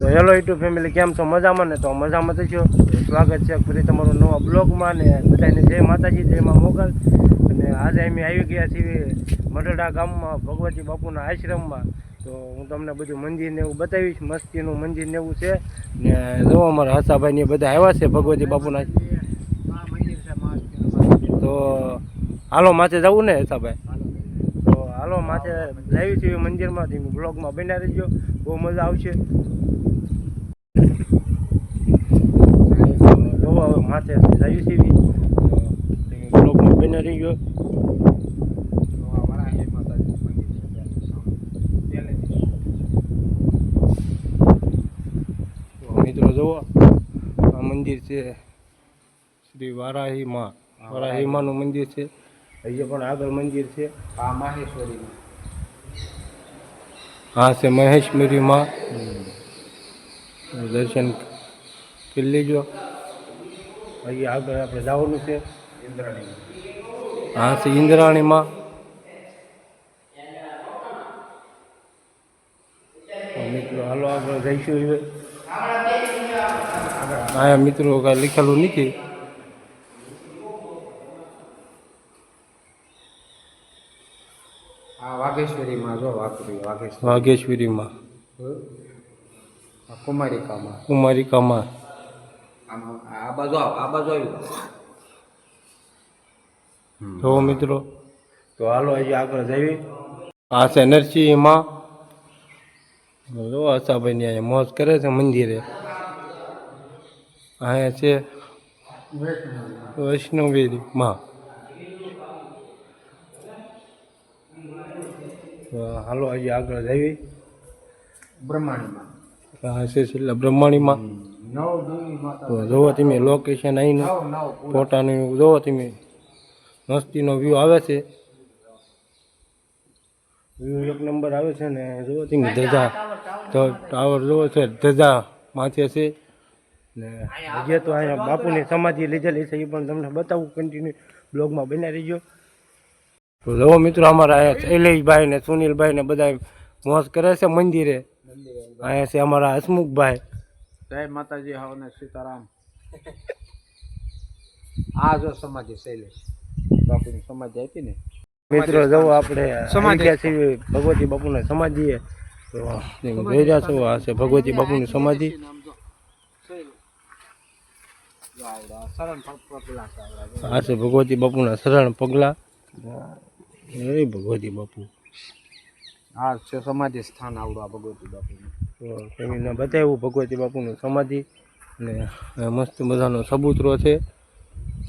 તો hello YouTube family, કેમ છો? મજામાં ને? તો મજામાં તો છો? સ્વાગત છે ફરી તમારું નવા બ્લોગમાં ને બધાને જય માતાજી, જય માં અને આજે અમે આવી ગયા છીએ મઢડા ગામમાં, ભગવતી બાપુના આશ્રમમાં. તો હું તમને બધું મંદિર ને એવું બતાવીશ, મસ્તીનું મંદિર ને એવું છે. ને જો અમારા હસાભાઈ ને બધા આવ્યા છે ભગવતી બાપુના. તો હાલો, માથે જવું ને હસાભાઈ? હાલો, માથે લાવી છીએ મંદિરમાં બ્લોગમાં બન્યા રહેજો બહુ મજા આવશે. જોવો માથે લાવી તમે બ્લોગમાં બન્યા રહીજો મિત્રો જુઓ આ મંદિર છે. શ્રી વારાહી માં વારાહી માનું મંદિર છે. અહીંયા પણ આગળ મંદિર છે. આ માહેશ્વરી હા છે મહેશ્વરીમાં. દર્શન કરી લેજો. હજી આગળ આપણે જવાનું છે. ઇન્દ્રાણી હા છે ઇન્દ્રાણીમાં. મિત્રો હાલો આગળ જઈશું હવે. હા મિત્રો કાંઈ લખેલું નથી આ વાઘરી વાઘેશ્વરી. વાઘેશ્વરીમાં. કુમારિકામાં. કુમારિકામાં. આ બાજુ આ બાજુ આવ્યું જો મિત્રો. તો હાલો હજી આગળ જઈએ. આ છે નરસિંહમાં. જો આશાભાઈની અહીંયા મોજ કરે છે મંદિરે. અહીંયા છે વૈષ્ણવી માં હાલો હજી આગળ જઈએ બ્રહ્માંડમાં આ છે છેલ્લા બ્રહ્માણીમાં. નવ દેવી માતા તો જોવો તમે લોકેશન અહીંનું ફોટાનું જોવો તમે. મસ્તીનો વ્યૂ આવે છે. વ્યૂ એક નંબર આવે છે ને જોવો તમે ધજા. તો ટાવર જોવો છે ધજા માથે છે. ને જે તો અહીંયા બાપુની સમાધિ લીધેલી છે એ પણ તમને બતાવું કન્ટિન્યુ બ્લોગમાં બનાવી રહીજો તો જોવો મિત્રો અમારા અહીંયા શૈલેષભાઈ ને સુનિલભાઈ ને બધા મોજ કરે છે મંદિરે. અહીંયા છે અમારા હસમુખભાઈ. જય માતાજી હવને સીતારામ. આ જો સમાધિ શૈલેષ. બાપુની સમાધિ આપી ને? મિત્રો જો આપણે સમાધિ. ભગવતી બાપુના સમાધિએ જોઈ રહ્યા છો આ છે ભગવતી બાપુની સમાધિ. જો. જો. આ છે ભગવતી બાપુના શરણ પગલા. એ ભગવતી બાપુ. આ છે સમાધિ સ્થાન આવડું આ ભગવતી બાપુનું. તો તમને બતાવ્યું ભગવતી બાપુનું સમાધિ. અને મસ્ત મજાનો સબૂતરો છે.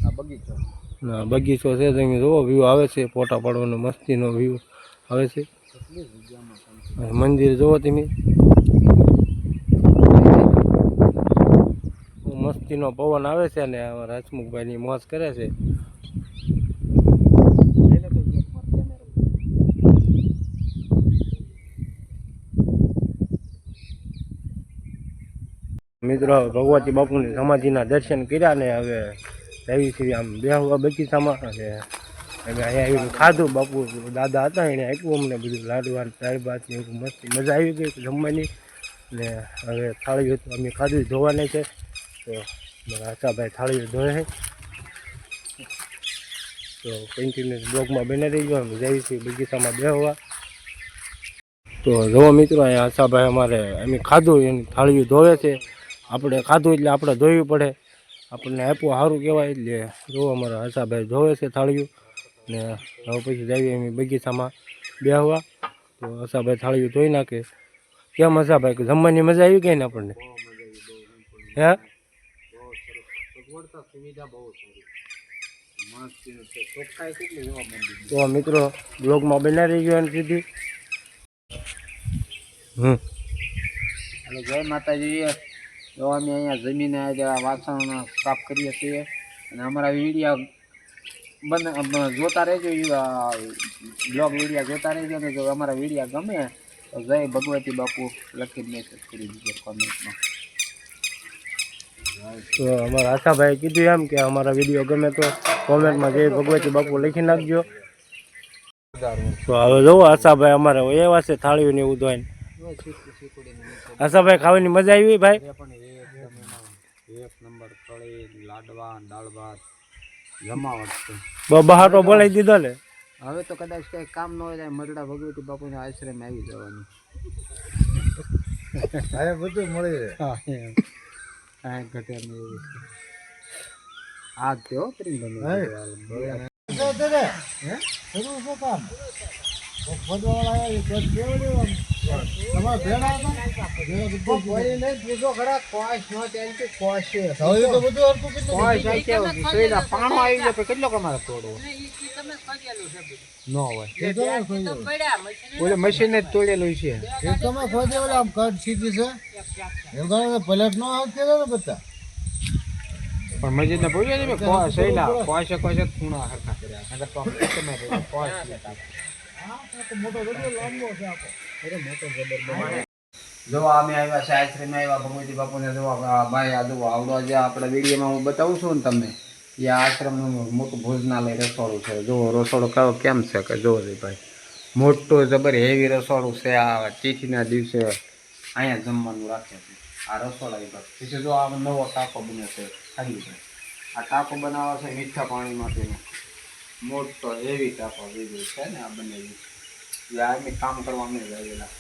આ બગીચો. ના આ બગીચો છે તમે જુઓ વ્યૂ આવે છે ફોટા પાડવાનો મસ્તીનો વ્યૂ આવે છે. મંદિર જુઓ તમે. મસ્તીનો પવન આવે છે અને રાજમુખભાઈની મોજ કરે છે એને કઈ એક માર કેમેરો મિત્રો, ભગવતી બાપુની સમાધિના દર્શન કર્યા ને હવે જઈએ છીએ આમ બેહવા બગીચામાં અને અહીંયા ખાધું. બાપુ દાદા હતા, એને આપ્યું અમને બધું લાડવા ને દાળ ભાત એવું મસ્ત મજા આવી ગઈ જમવાની. ને હવે થાળીઓ તો અમે ખાધું, ધોવાને છે. તો મારા આશાભાઈ થાળીઓ ધોવે તો કન્ટિન્યુઅસ બ્લોગમાં બને રહી ગયો જઈએ છીએ બગીચામાં બેહવા. તો જુઓ મિત્રો, અહીંયા આશાભાઈ અમારે અમે ખાધું, એની થાળીઓ ધોવે છે. આપણે ખાધું એટલે આપણે ધોવી પડે. આપણને આપ્યું સારું કહેવાય એટલે જો અમારા આશાભાઈ ધોવે છે થાળિયું ને હવે પછી જઈએ એમ બગીચામાં બેહવા. તો આશાભાઈ થાળીયું ધોઈ નાખે. કેમ આશાભાઈ કે જમવાની મજા આવી ગઈ ને આપણને? હે? જોવા તો મિત્રો બ્લોગમાં બનાવી રહી ગયો સીધી. હમ. જય માતાજી. જો અમે અહીંયા જમીને આ વાસણ સાફ કરીએ છીએ. અને અમારા વિડીયા બને જોતા રહેજો બ્લોગ વિડીયા જોતા રહેજો. અને જો અમારા વિડીયા ગમે, તો જય ભગવતી બાપુ લખીને મેસેજ કરી દીધો કોમેન્ટમાં તો અમારા આશાભાઈ કીધું એમ કે અમારા વીડિયો ગમે તો કોમેન્ટમાં જય ભગવતી બાપુ લખી નાખજો. તો હવે જોવો આશાભાઈ અમારે એવા છે થાળીઓને એવું ધોઈને આશાભાઈ ખાવાની મજા આવી ભાઈ? એક નંબર કળી લાડવા દાળ ભાત જમાવટ છે બહાટો બોલાવી દીધો ને. હવે તો કદાચ કઈ કામ ન હોય મરડા ભગવતી બાપુના આશ્રમે આવી જવાનું. હવે બધું મળી રહે. કાંઈ ઘટે નહીં એવું છે. આ હો. કેટલો કમારે તોડવો? નો હોય. મશીન જ તોડેલું છે. પલટ નો આવતી ને બધા. પણ મસ્જિદ ને પૂછ્યું ને કોઈ સહેલા કોશે કોશે ખૂણા હરખા કર્યા. તો તમે બોલો, કોઈ લેતા. જો અમે આવ્યા છે આશ્રમે આવ્યા, ભગવતી બાપુને જો ભાઈ આ જો આવડો જે આપણે વિડીયોમાં હું બતાવું છું ને તમને, એ આશ્રમનું મોટું ભોજનાલય રસોડું છે. જો રસોડું કયો કેમ છે કે જો ભાઈ. મોટું જબર હેવી રસોડું છે, આ ચીઠીના દિવસે અહીંયા જમવાનું રાખે છે. આ રસોડા વિભાગ પછી જો આ નવો ટાંકો બને છે, ખાલી છે. આ ટાંકો બનાવે છે મીઠા પાણીમાંથી મોટો હેવી ટાંકો લીધો છે ને આ બનેલું એ આર્મી કામ કરવા અમે આવેલા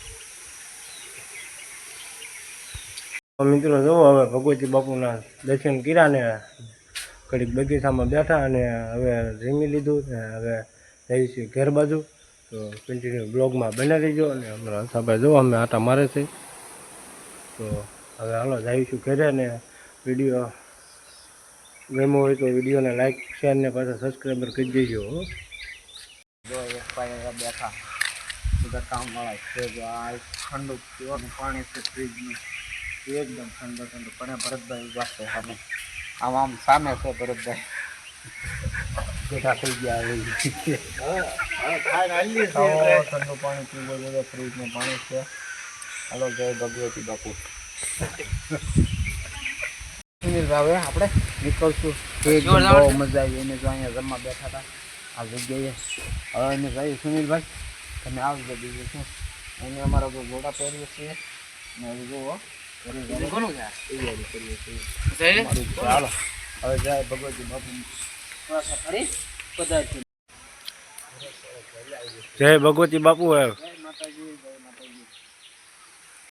મિત્રો જુઓ હવે ભગવતી બાપુના દર્શન કર્યા ને ઘડીક બગીચામાં બેઠા અને હવે રીમી લીધું હવે જઈશું ઘેર બાજુ. તો કન્ટિન્યુ બ્લોગમાં બને રહીજો અને અમારા હસાભાઈ જો અમે આટા મારે છે. તો હવે હાલો જઈશું ઘરે ને વીડિયો ગમ્યો હોય તો વિડીયોને લાઈક શેર ને પાછા સબસ્ક્રાઈબર કરી દેજો જો એક બેઠા. બધા કામવાળા છે જો આ ઠંડુ પીવાનું પાણી છે ફ્રીજનું એકદમ ઠંડુ ઠંડુ પણ એ ભરતભાઈ ઊભા છે સામે આમ આમ સામે છે ભરતભાઈ બેઠા થઈ ગયા હવે ઠંડુ પાણી પીવો જોઈએ ફ્રીજનું પાણી છે હાલો જય ભગવતી બાપુ સુનિલભાઈ હવે આપણે નીકળશું એકદમ બહુ મજા આવી એને જો અહીંયા જમવા બેઠા હતા આ જગ્યાએ. હવે એને જઈએ. સુનિલભાઈ તમે આવજો બીજું શું? એને અમારા જો ઘોડા પહેરીએ છીએ. ને જુઓ. હાલો. હવે જય ભગવતી બાપુ. જય ભગવતી બાપુ માતાજી.